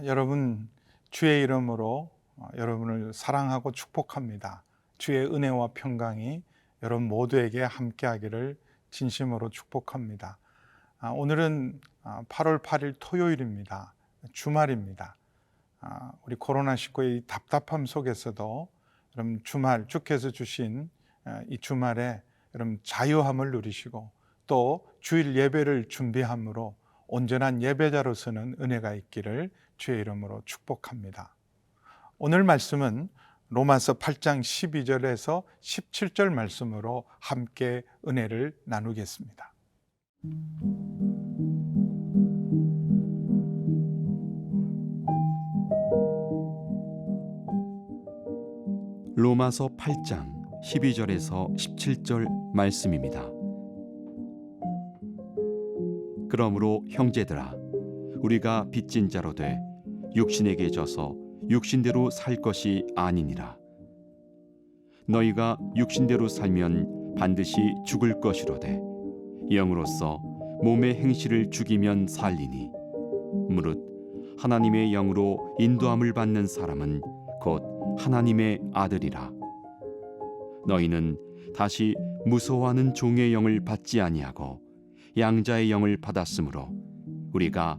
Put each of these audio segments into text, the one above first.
아, 여러분 주의 이름으로 어, 여러분을 사랑하고 축복합니다. 주의 은혜와 평강이 여러분 모두에게 함께하기를 진심으로 축복합니다. 아, 오늘은 아, 8월 8일 토요일입니다. 주말입니다. 아, 우리 코로나 19의 답답함 속에서도 여러분 주말 주께서 주신 아, 이 주말에 여러분 자유함을 누리시고 또 주일 예배를 준비함으로 온전한 예배자로서는 은혜가 있기를 주의 이름으로 축복합니다. 오늘 말씀은 로마서 8장 12절에서 17절 말씀으로 함께 은혜를 나누겠습니다. 로마서 8장 12절에서 17절 말씀입니다. 그러므로 형제들아 우리가 빚진 자로 돼 육신에게 져서 육신대로 살 것이 아니니라. 너희가 육신대로 살면 반드시 죽을 것이로되 영으로서 몸의 행실을 죽이면 살리니. 무릇 하나님의 영으로 인도함을 받는 사람은 곧 하나님의 아들이라. 너희는 다시 무서워하는 종의 영을 받지 아니하고 양자의 영을 받았으므로 우리가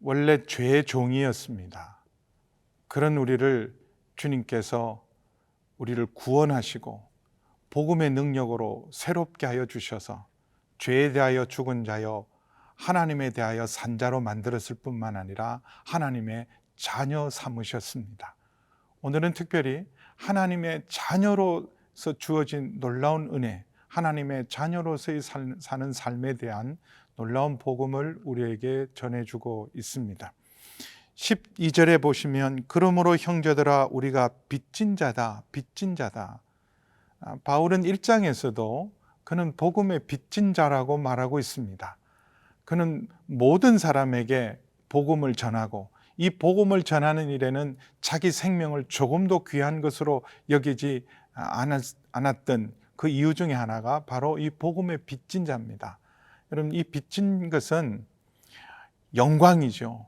원래 죄의 종이었습니다. 그런 우리를 주님께서 우리를 구원하시고 복음의 능력으로 새롭게 하여 주셔서 죄에 대하여 죽은 자여 하나님에 대하여 산자로 만들었을 뿐만 아니라 하나님의 자녀 삼으셨습니다. 오늘은 특별히 하나님의 자녀로서 주어진 놀라운 은혜, 하나님의 자녀로서의 살, 사는 삶에 대한 놀라운 복음을 우리에게 전해주고 있습니다. 12절에 보시면 그러므로 형제들아 우리가 빚진 자다 빚진 자다 아, 바울은 1장에서도 그는 복음의 빚진 자라고 말하고 있습니다. 그는 모든 사람에게 복음을 전하고 이 복음을 전하는 일에는 자기 생명을 조금도 귀한 것으로 여기지 않았던 그 이유 중에 하나가 바로 이 복음의 빚진 자입니다. 여러분 이 빚진 것은 영광이죠.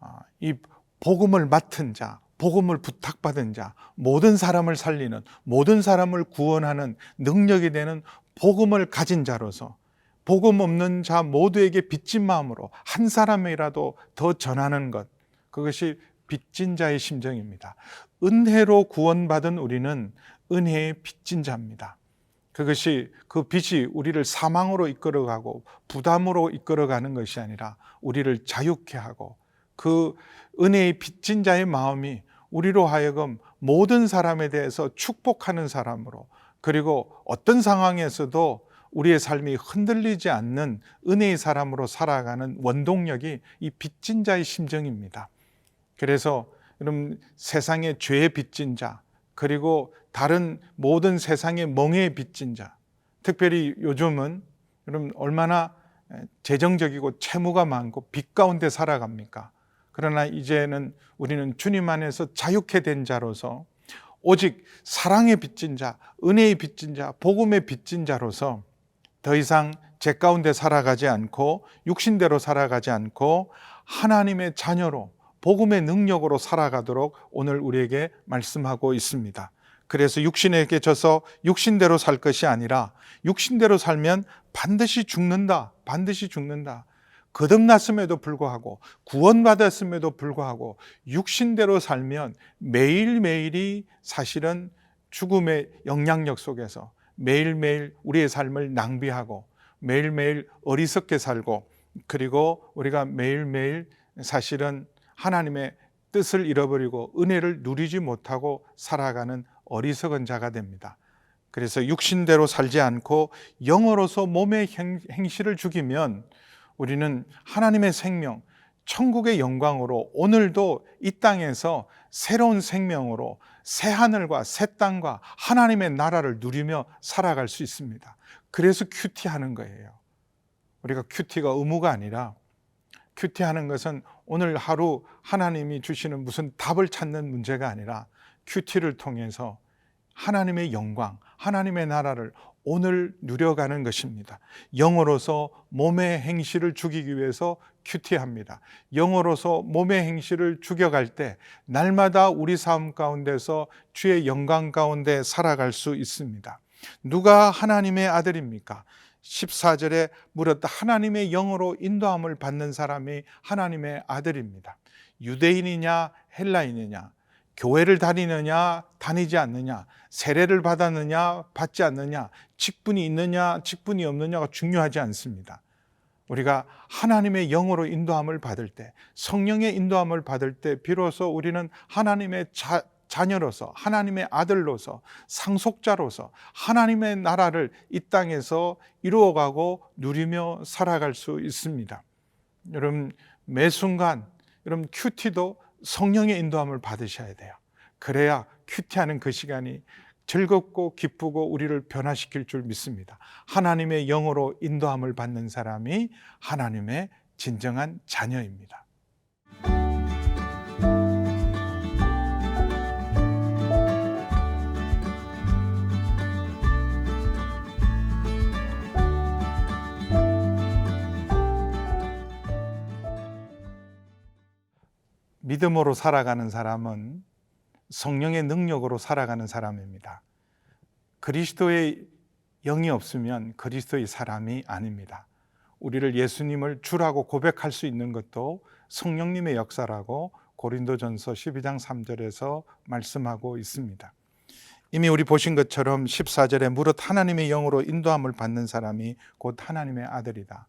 아, 이 복음을 맡은 자, 복음을 부탁받은 자, 모든 사람을 살리는, 모든 사람을 구원하는 능력이 되는 복음을 가진 자로서 복음 없는 자 모두에게 빚진 마음으로 한 사람이라도 더 전하는 것, 그것이 빚진 자의 심정입니다. 은혜로 구원받은 우리는 은혜의 빚진 자입니다. 그것이 그 빚이 우리를 사망으로 이끌어가고 부담으로 이끌어가는 것이 아니라 우리를 자유케 하고 그 은혜의 빚진 자의 마음이 우리로 하여금 모든 사람에 대해서 축복하는 사람으로 그리고 어떤 상황에서도 우리의 삶이 흔들리지 않는 은혜의 사람으로 살아가는 원동력이 이 빚진 자의 심정입니다. 그래서 여러분 세상의 죄의 빚진 자 그리고 다른 모든 세상의 멍에 빚진 자 특별히 요즘은 여러분 얼마나 재정적이고 채무가 많고 빚 가운데 살아갑니까? 그러나 이제는 우리는 주님 안에서 자유케 된 자로서 오직 사랑의 빚진 자, 은혜의 빚진 자, 복음의 빚진 자로서 더 이상 제 가운데 살아가지 않고 육신대로 살아가지 않고 하나님의 자녀로 복음의 능력으로 살아가도록 오늘 우리에게 말씀하고 있습니다. 그래서 육신에게 져서 육신대로 살 것이 아니라 육신대로 살면 반드시 죽는다. 반드시 죽는다. 거듭났음에도 불구하고 구원받았음에도 불구하고 육신대로 살면 매일매일이 사실은 죽음의 영향력 속에서 매일매일 우리의 삶을 낭비하고 매일매일 어리석게 살고 그리고 우리가 매일매일 사실은 하나님의 뜻을 잃어버리고 은혜를 누리지 못하고 살아가는 어리석은 자가 됩니다. 그래서 육신대로 살지 않고 영어로서 몸의 행실을 죽이면 우리는 하나님의 생명, 천국의 영광으로 오늘도 이 땅에서 새로운 생명으로 새 하늘과 새 땅과 하나님의 나라를 누리며 살아갈 수 있습니다. 그래서 큐티 하는 거예요. 우리가 큐티가 의무가 아니라 큐티 하는 것은 오늘 하루 하나님이 주시는 무슨 답을 찾는 문제가 아니라 큐티를 통해서 하나님의 영광, 하나님의 나라를 오늘 누려가는 것입니다. 영어로서 몸의 행실을 죽이기 위해서 큐티합니다. 영어로서 몸의 행실을 죽여갈 때 날마다 우리 삶 가운데서 주의 영광 가운데 살아갈 수 있습니다. 누가 하나님의 아들입니까? 14절에 물었다. 하나님의 영으로 인도함을 받는 사람이 하나님의 아들입니다. 유대인이냐 헬라인이냐 교회를 다니느냐 다니지 않느냐 세례를 받았느냐 받지 않느냐 직분이 있느냐 직분이 없느냐가 중요하지 않습니다. 우리가 하나님의 영으로 인도함을 받을 때 성령의 인도함을 받을 때 비로소 우리는 하나님의 자, 자녀로서 하나님의 아들로서 상속자로서 하나님의 나라를 이 땅에서 이루어가고 누리며 살아갈 수 있습니다. 여러분 매 순간 여러분 큐티도 성령의 인도함을 받으셔야 돼요. 그래야 큐티하는 그 시간이 즐겁고 기쁘고 우리를 변화시킬 줄 믿습니다. 하나님의 영으로 인도함을 받는 사람이 하나님의 진정한 자녀입니다. 믿음으로 살아가는 사람은 성령의 능력으로 살아가는 사람입니다. 그리스도의 영이 없으면 그리스도의 사람이 아닙니다. 우리를 예수님을 주라고 고백할 수 있는 것도 성령님의 역사라고 고린도전서 12장 3절에서 말씀하고 있습니다. 이미 우리 보신 것처럼 14절에 무릇 하나님의 영으로 인도함을 받는 사람이 곧 하나님의 아들이다.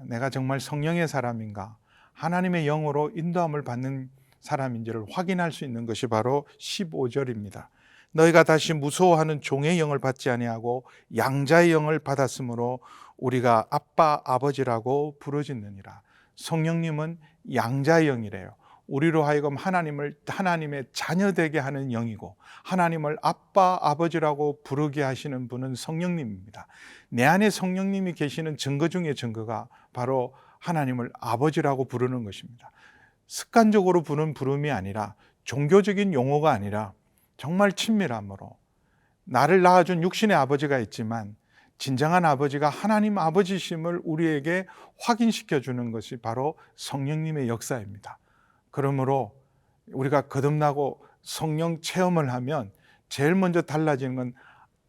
내가 정말 성령의 사람인가? 하나님의 영으로 인도함을 받는 사람인지를 확인할 수 있는 것이 바로 15절입니다. 너희가 다시 무서워하는 종의 영을 받지 아니하고 양자의 영을 받았으므로 우리가 아빠 아버지라고 부르짖느니라. 성령님은 양자의 영이래요. 우리로 하여금 하나님을 하나님의 자녀 되게 하는 영이고 하나님을 아빠 아버지라고 부르게 하시는 분은 성령님입니다. 내 안에 성령님이 계시는 증거 중의 증거가 바로 하나님을 아버지라고 부르는 것입니다. 습관적으로 부르는 부름이 아니라 종교적인 용어가 아니라 정말 친밀함으로 나를 낳아준 육신의 아버지가 있지만 진정한 아버지가 하나님 아버지심을 우리에게 확인시켜 주는 것이 바로 성령님의 역사입니다. 그러므로 우리가 거듭나고 성령 체험을 하면 제일 먼저 달라지는 건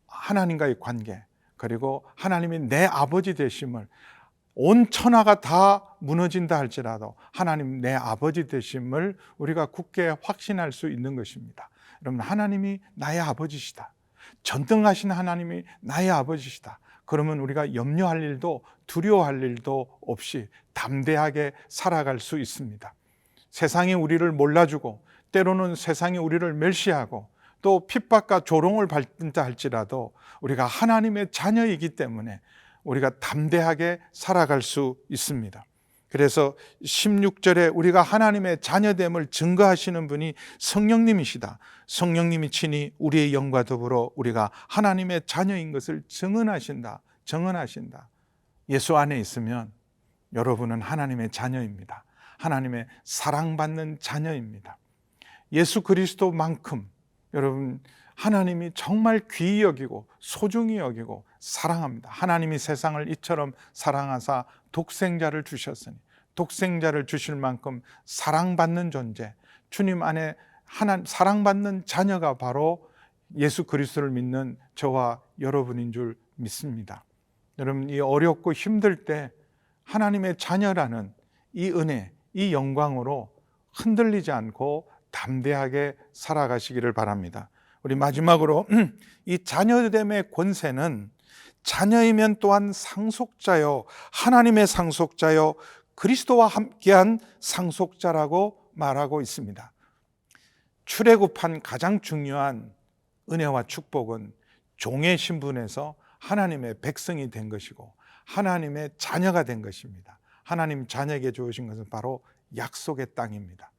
하나님과의 관계 그리고 하나님이 내 아버지 되심을 온 천하가 다 무너진다 할지라도 하나님 내 아버지 되심을 우리가 굳게 확신할 수 있는 것입니다. 여러분 하나님이 나의 아버지시다. 전등하신 하나님이 나의 아버지시다. 그러면 우리가 염려할 일도 두려워할 일도 없이 담대하게 살아갈 수 있습니다. 세상이 우리를 몰라주고 때로는 세상이 우리를 멸시하고 또 핍박과 조롱을 받는다 할지라도 우리가 하나님의 자녀이기 때문에 우리가 담대하게 살아갈 수 있습니다. 그래서 16절에 우리가 하나님의 자녀됨을 증거하시는 분이 성령님이시다. 성령님이 친히 우리의 영과 더불어 우리가 하나님의 자녀인 것을 증언하신다. 증언하신다. 예수 안에 있으면 여러분은 하나님의 자녀입니다. 하나님의 사랑받는 자녀입니다. 예수 그리스도만큼 여러분 하나님이 정말 귀히 여기고 소중히 여기고 사랑합니다. 하나님이 세상을 이처럼 사랑하사 독생자를 주셨으니 독생자를 주실 만큼 사랑받는 존재, 주님 안에 하나 사랑받는 자녀가 바로 예수 그리스도를 믿는 저와 여러분인 줄 믿습니다. 여러분 이 어렵고 힘들 때 하나님의 자녀라는 이 은혜, 이 영광으로 흔들리지 않고 담대하게 살아가시기를 바랍니다. 우리 마지막으로 이 자녀됨의 권세는 자녀이면 또한 상속자요 하나님의 상속자요 그리스도와 함께한 상속자라고 말하고 있습니다. 출애굽한 가장 중요한 은혜와 축복은 종의 신분에서 하나님의 백성이 된 것이고 하나님의 자녀가 된 것입니다. 하나님 자녀에게 주신 것은 바로 약속의 땅입니다.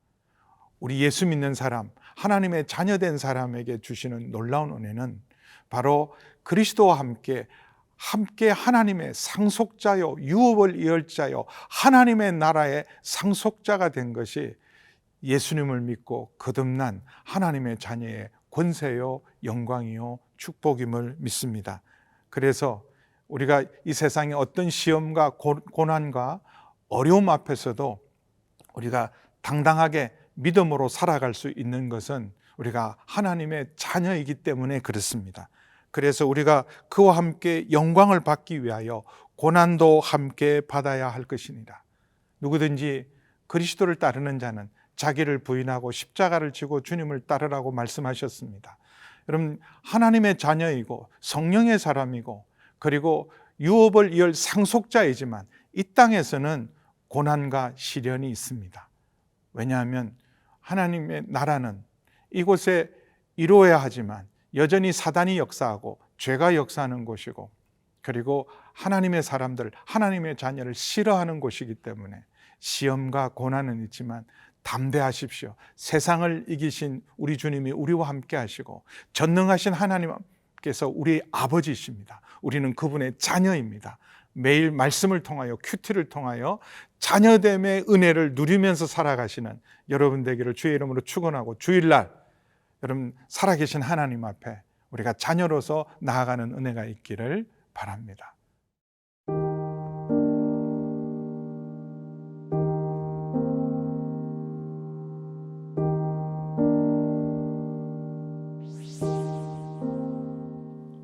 우리 예수 믿는 사람, 하나님의 자녀된 사람에게 주시는 놀라운 은혜는 바로 그리스도와 함께 함께 하나님의 상속자요, 유업을 이을 자요, 하나님의 나라의 상속자가 된 것이 예수님을 믿고 거듭난 하나님의 자녀의 권세요, 영광이요, 축복임을 믿습니다. 그래서 우리가 이 세상의 어떤 시험과 고- 고난과 어려움 앞에서도 우리가 당당하게 믿음으로 살아갈 수 있는 것은 우리가 하나님의 자녀이기 때문에 그렇습니다. 그래서 우리가 그와 함께 영광을 받기 위하여 고난도 함께 받아야 할 것이니라. 누구든지 그리스도를 따르는 자는 자기를 부인하고 십자가를 지고 주님을 따르라고 말씀하셨습니다. 여러분 하나님의 자녀이고 성령의 사람이고 그리고 유업을 이을 상속자이지만 이 땅에서는 고난과 시련이 있습니다. 왜냐하면 하나님의 나라는 이곳에 이루어야 하지만 여전히 사단이 역사하고 죄가 역사하는 곳이고 그리고 하나님의 사람들, 하나님의 자녀를 싫어하는 곳이기 때문에 시험과 고난은 있지만 담대하십시오. 세상을 이기신 우리 주님이 우리와 함께 하시고 전능하신 하나님께서 우리 아버지이십니다. 우리는 그분의 자녀입니다. 매일 말씀을 통하여 큐티를 통하여 자녀됨의 은혜를 누리면서 살아가시는 여러분 되기를 주의 이름으로 축원하고 주일날 여러분 살아계신 하나님 앞에 우리가 자녀로서 나아가는 은혜가 있기를 바랍니다.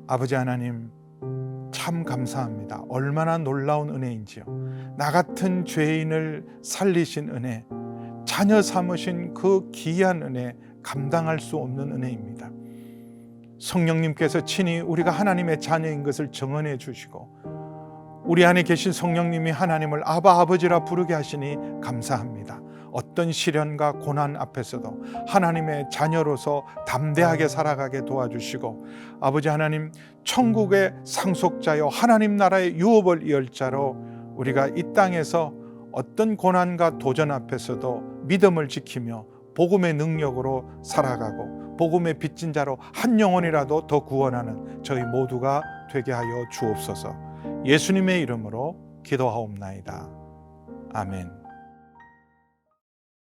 아버지 하나님 참 감사합니다. 얼마나 놀라운 은혜인지요. 나 같은 죄인을 살리신 은혜, 자녀 삼으신 그 귀한 은혜 감당할 수 없는 은혜입니다. 성령님께서 친히 우리가 하나님의 자녀인 것을 정언해 주시고 우리 안에 계신 성령님이 하나님을 아바 아버지라 부르게 하시니 감사합니다. 어떤 시련과 고난 앞에서도 하나님의 자녀로서 담대하게 살아가게 도와주시고 아버지 하나님 천국의 상속자요 하나님 나라의 유업을 이을 자로 우리가 이 땅에서 어떤 고난과 도전 앞에서도 믿음을 지키며 복음의 능력으로 살아가고 복음의 빚진 자로 한 영혼이라도 더 구원하는 저희 모두가 되게 하여 주옵소서. 예수님의 이름으로 기도하옵나이다. 아멘.